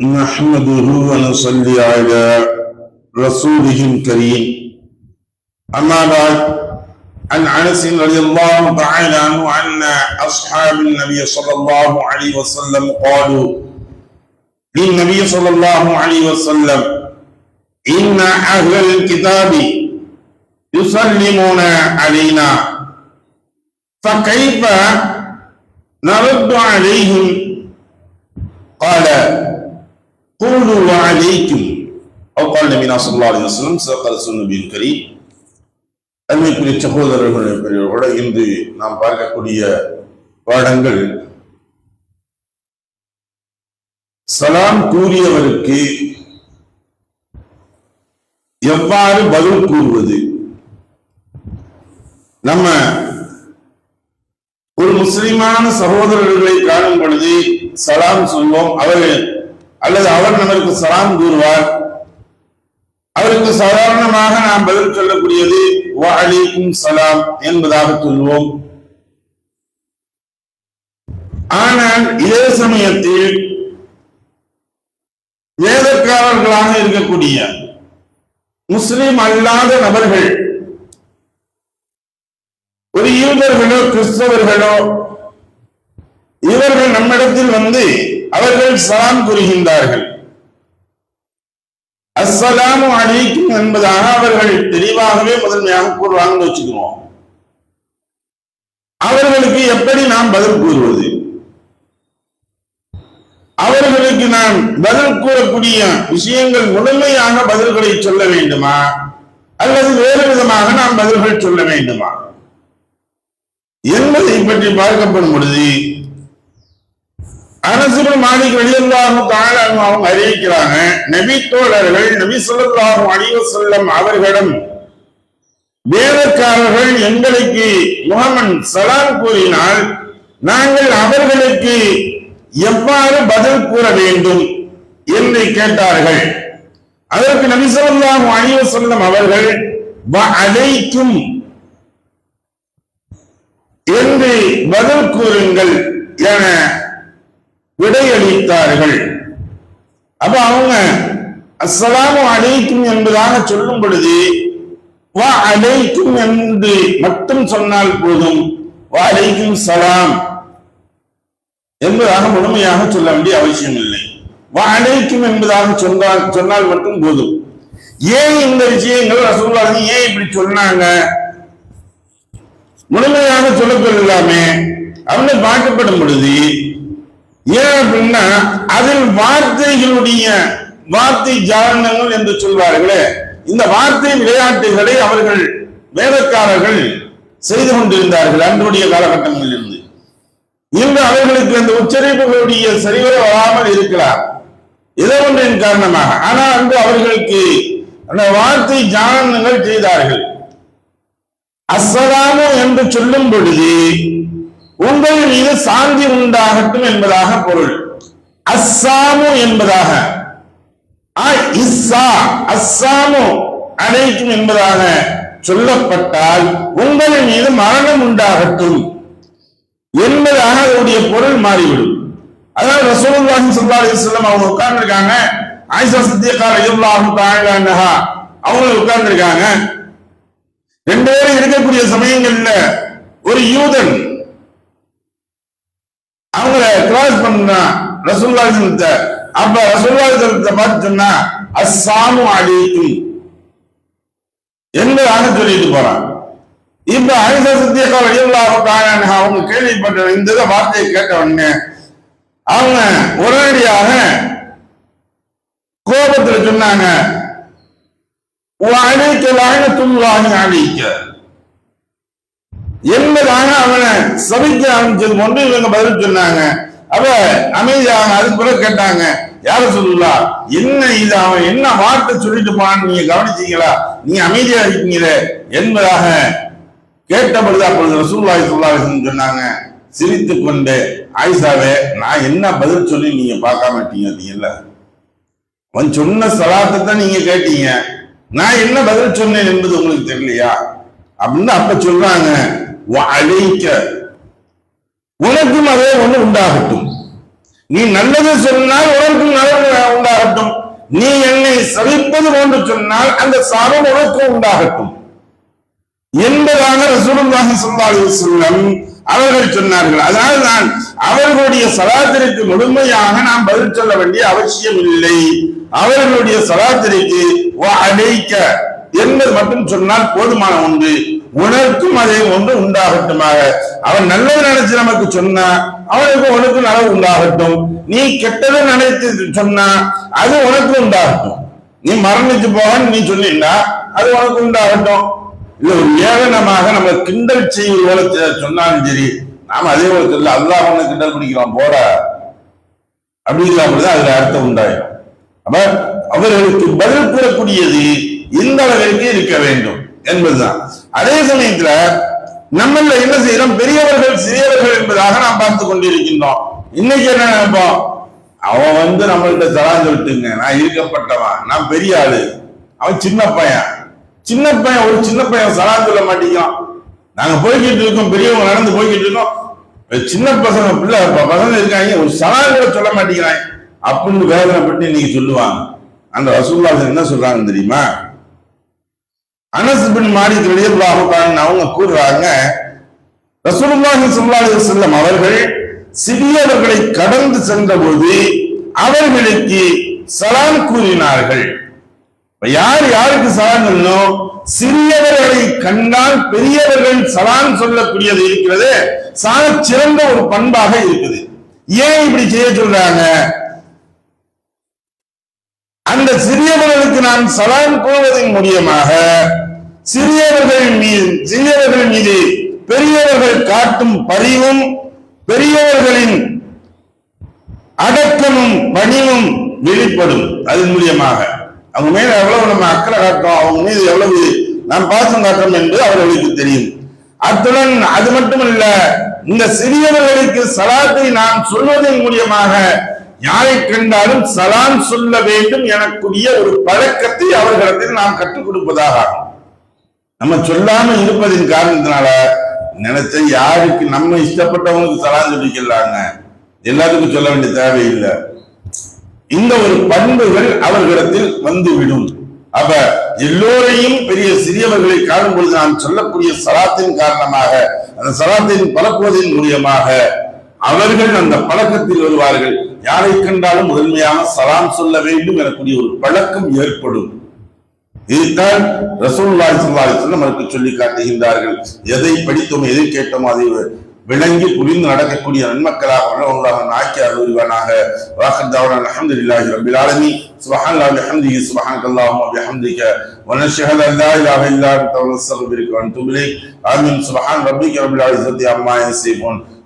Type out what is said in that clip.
نحمده ونصلي على رسوله الكريم. أما بعد عن أنس رضي الله تعالى عنه أن أصحاب النبي صلى الله عليه وسلم قالوا للنبي صلى الله عليه وسلم إن أهل الكتاب يسلمون علينا. فكيف نرد عليهم؟ قال قولوا وعليكم أو قال النبي صلى الله عليه وسلم صدق رسول النبي الكريم அன்னைக்குரிய சகோதரர்கள் பெரியவர்களோட இன்று நாம் பார்க்கக்கூடிய பாடங்கள் சலாம் கூறியவருக்கு எவ்வாறு பதில் கூறுவது நம்ம ஒரு முஸ்லிமான சகோதரர்களை காணும் பொழுது சலாம் சொல்வோம் அவர்கள் அல்லது அவர் நமக்கு சலாம் கூறுவார். அவருக்கு சாதாரணமாக நாம் பதில் சொல்லக்கூடியது வாலிக்கும் சலாம் என்பதாக சொல்வோம் ஆனால் இதே சமயத்தில் வேதக்காரர்களாக இருக்கக்கூடிய முஸ்லிம் அல்லாத நபர்கள் ஒரு யூதர்களோ கிறிஸ்தவர்களோ இவர்கள் நம்மிடத்தில் வந்து அவர்கள் சலாம் கூறுகின்றார்கள் அஸ்ஸலாமு அலைக்கும் என்பதாக அவர்கள் தெளிவாகவே முதன்மையாக கூறுவாங்கன்னு வச்சுக்கிறோம் அவர்களுக்கு எப்படி நாம் பதில் கூறுவது? அவர்களுக்கு நாம் பதில் கூறக்கூடிய விஷயங்கள் முழுமையாக பதில்களை சொல்ல வேண்டுமா? அல்லது வேறு விதமாக நாம் பதில்கள் சொல்ல வேண்டுமா? என்பதை பற்றி பார்க்கப்படும் பொழுது அரசு மாலிக் வெளியல்லாஹு தாழ அவங்க அறிவிக்கிறாங்க. நபி தோழர்கள் நபி சொல்லல்லாஹு அழிவு செல்லம் அவர்களிடம் வேதக்காரர்கள் எங்களுக்கு முகமன் சலாம் கூறினால் நாங்கள் அவர்களுக்கு எவ்வாறு பதில் கூற வேண்டும் என்று கேட்டார்கள். அதற்கு நபி சொல்லல்லாஹு அழிவு செல்லம் அவர்கள் அழைக்கும் என்று பதில் கூறுங்கள் என விடையளித்தார்கள். அப்ப அவங்க அஸ்ஸலாமு அழைக்கும் என்பதாக சொல்லும் பொழுது வா அழைக்கும் என்று மட்டும் சொன்னால் போதும். வா அழைக்கும் சலாம் என்பதாக முழுமையாக சொல்ல வேண்டிய அவசியம் இல்லை வா அழைக்கும் என்பதாக சொன்னால் சொன்னால் மட்டும் போதும். ஏன் இந்த விஷயங்கள் ரசூலுல்லாஹி ஏன் இப்படி சொன்னாங்க? முழுமையாக சொல்லப்படலாமே அவனை பார்க்கப்படும் பொழுது ஏன் அப்படின்னா அதில் வார்த்தைகளுடைய வார்த்தை ஜாரணங்கள் என்று சொல்வார்களே. இந்த வார்த்தை விளையாட்டுகளை அவர்கள் வேதக்காரர்கள் செய்து கொண்டிருந்தார்கள் அன்றைய காலகட்டங்களில் இருந்து இன்று அவர்களுக்கு அந்த உச்சரிப்புகளுடைய சரிவர வராமல் இருக்கலாம். ஏதோ ஒன்றின் காரணமாக. ஆனால் அன்று அவர்களுக்கு அந்த வார்த்தை ஜானங்கள் செய்தார்கள். அஸ்ஸலாமு என்று சொல்லும் பொழுது உங்கள் மீது சாந்தி உண்டாகட்டும் என்பதாக பொருள். அஸ்ஸாமு என்பதாக. இஸ்ஸா அஸ்ஸாமு அனைக்கும் என்பதாக சொல்லப்பட்டால் உங்கள் மீது மரணம் உண்டாகட்டும். என்பதாக அதனுடைய பொருள் மாறிவிடும். அதாவது ரசூலுல்லாஹி ஸல்லல்லாஹு அலைஹி வஸல்லம் அவங்க உட்கார்ந்திருக்காங்க. ஆயிஷா சித்திகா ரலியல்லாஹு தஆலா அன்ஹா அவங்க உட்கார்ந்திருக்காங்க. ரெண்டு பேரும் இருக்கக்கூடிய சமயங்கள்ல ஒரு யூதன் பண்ணா ரசூல்லா செலுத்த அப்ப ரசூல்லாசனத்தை பார்த்து சொன்னா அஸ்ஸாமு அலைக்கும். என்பதாக சொல்லிட்டு போறான்? இப்ப ஐசா சத்தியக்கா வெளியுள்ளாக அவங்க கேள்விப்பட்ட இந்த வார்த்தையை கேட்ட உடனே அவங்க உடனடியாக கோபத்துல சொன்னாங்க அழைக்க லாயத்துள்ளாகி அழைக்க என்பதாக அவனை சபிக்க ஆரம்பிச்சது ஒன்று இவங்க பதில் சொன்னாங்க. அப்ப அமைதியாக அதுக்கு பிறகு கேட்டாங்க யார சொல்லலா என்ன இது அவன் என்ன வார்த்தை சொல்லிட்டு போனான்னு நீங்க கவனிச்சீங்களா? நீங்க அமைதியா இருக்கீங்களே என்பதாக கேட்டபொழுது அப்பொழுது ரசூல்லாய் சொல்லாஹன் சொன்னாங்க சிரித்து கொண்டு ஆயிஷாவே நான் என்ன பதில் சொல்லி நீங்க மாட்டீங்க இருக்கீங்க அவன் சொன்ன சலாத்தை தான் நீங்க கேட்டீங்க. நான் என்ன பதில் சொன்னேன் என்பது உங்களுக்கு தெரியலையா? அப்படின்னு அப்ப சொல்றாங்க அழைக்க உனக்கும் அதே ஒண்ணு உண்டாகட்டும். நீ நல்லது சொன்னால் உனக்கும் நல்லது உண்டாகட்டும். நீ என்னை சபிப்பது போன்று சொன்னால் அந்த சாபம் உனக்கு உண்டாகட்டும். என்பதாக ரசூலுல்லாஹி ஸல்லல்லாஹு அலைஹி அவர்கள் சொன்னார்கள். அதனால் நான் அவர்களுடைய சலாத்திற்கு முழுமையாக நாம் பதில் சொல்ல வேண்டிய அவசியம் இல்லை. அவர்களுடைய சலாத்திற்கு என்பது மட்டும் சொன்னால் போதுமான ஒன்று. உனக்கும் அதே ஒன்று உண்டாகட்டுமாக. அவன் நல்லது நினைச்சு நமக்கு சொன்னா அவனுக்கு உனக்கு நலவு உண்டாகட்டும். நீ கெட்டதை நினைத்து சொன்னா அது உனக்கு உண்டாகட்டும். நீ மரணிச்சு போகன்னு நீ சொன்னீங்கன்னா அது உனக்கு உண்டாகட்டும். இல்ல ஒரு ஏகனமாக நம்ம கிண்டல் செய்ய சொன்னாலும் சரி நாம அதே போல சொல்ல அல்லாஹ் ஒண்ணு கிண்டல் பிடிக்கிறோம் போட. அப்படிங்கிற அப்படிதான் அதுல அர்த்தம் உண்டாயிடும். அப்ப அவர்களுக்கு பதில் கூறக்கூடியது இந்த அளவிற்கு இருக்க வேண்டும். என்பதுதான். அதே சமயத்துல நம்மள என்ன செய்யறோம்? பெரியவர்கள் சிறியவர்கள் என்பதாக நாம் பார்த்து கொண்டிருக்கின்றோம். இன்னைக்கு என்ன நினைப்போம்? அவன் வந்து நம்மள்கிட்ட தலான் சொல்லிட்டுங்க நான் இருக்கப்பட்டவன் நான் பெரிய ஆளு. அவன் சின்ன பையன். சின்ன பையன் ஒரு சின்ன பையன் சலாந்து சொல்ல மாட்டேங்கிறான். நாங்க போய்கிட்டு இருக்கோம் பெரியவங்க நடந்து போய்கிட்டு இருக்கோம். சின்ன பசங்க பிள்ளை பசங்க இருக்காங்க ஒரு சலான் கூட சொல்ல மாட்டேங்கிறாங்க. அப்படின்னு வேதனைப்பட்டு இன்னைக்கு சொல்லுவாங்க. அந்த ரசூல்லாசன் என்ன சொல்றாங்க தெரியுமா? அனஸ் பின் மாலிக் ரலியல்லாஹு அவங்க கூறுறாங்க ரசூலுல்லாஹி ஸல்லல்லாஹு செல்லம் அவர்கள் சிறியவர்களை கடந்து சென்றபோது அவர்களுக்கு சலாம் கூறினார்கள். இப்ப யார் யாருக்கு சலாம் சொல்லணும் சிறியவர்களை கண்டால் பெரியவர்கள் சலாம் சொல்லக்கூடியது இருக்கிறது சால சிறந்த ஒரு பண்பாக இருக்குது. ஏன் இப்படி செய்ய சொல்றாங்க? அந்த சிறியவர்களுக்கு நாம் சலாம் கூறுவதன் மூலியமாக சிறியவர்கள் மீது சிறியவர்கள் மீது பெரியவர்கள் காட்டும் பரிவும் பெரியவர்களின் அடக்கமும் பணிவும் வெளிப்படும். அதன் மூலியமாக. அவங்க மேல எவ்வளவு நம்ம அக்கறை காட்டுறோம் அவங்க மீது எவ்வளவு நாம் பாசம் காட்டுறோம் என்று அவர்களுக்கு தெரியும். அத்துடன் அது மட்டுமல்ல இந்த சிறியவர்களுக்கு சலாத்தை நாம் சொல்வதன் மூலியமாக யாரை கண்டாலும் சலாம் சொல்ல வேண்டும் எனக்குரிய ஒரு பழக்கத்தை அவர்களிடத்தில் நாம் கற்றுக் கொடுப்பதாக நம்ம சொல்லாம இருப்பதின் காரணத்தினால நினைச்ச யாருக்கு நம்ம இஷ்டப்பட்டவங்களுக்கு சலாம் சொல்லிக்கலாங்க. எல்லாத்துக்கும் சொல்ல வேண்டிய தேவையில்லை. இந்த ஒரு பண்புகள் அவர்களிடத்தில் வந்துவிடும். அப்ப எல்லோரையும் பெரிய சிறியவர்களை காணும் பொழுது நான் சொல்லக்கூடிய சலாத்தின் காரணமாக அந்த சலாத்தின் பழக்குவதன் மூலியமாக அவர்கள் அந்த பழக்கத்தில் வருவார்கள். யாரை கண்டாலும் முதன்மையாக சலாம் சொல்ல வேண்டும் எனக்கூடிய ஒரு பழக்கம் ஏற்படும் இதைத்தான் ரசூலுல்லாஹி ஸல்லல்லாஹு அலைஹி வஸல்லம் நமக்கு சொல்லி காட்டுகின்றார்கள் எதை படித்தோம் எதை கேட்டோமோ அதை விளங்கி புரிந்து நடக்கக்கூடிய நன்மக்களாக உள்ளவர்களாக ஆக்கி அருள்வானாக வாக்கத் தாவனா அல்ஹம்துலில்லாஹி ரப்பில் ஆலமீன் சுப்ஹானல்லாஹி வபிஹம்திஹி சுப்ஹானக்கல்லாஹும்ம வபிஹம்திக ونشهد ان لا اله الا انت ونستغفرك ونتوب اليك امين سبحان ربك رب العزه عما يصفون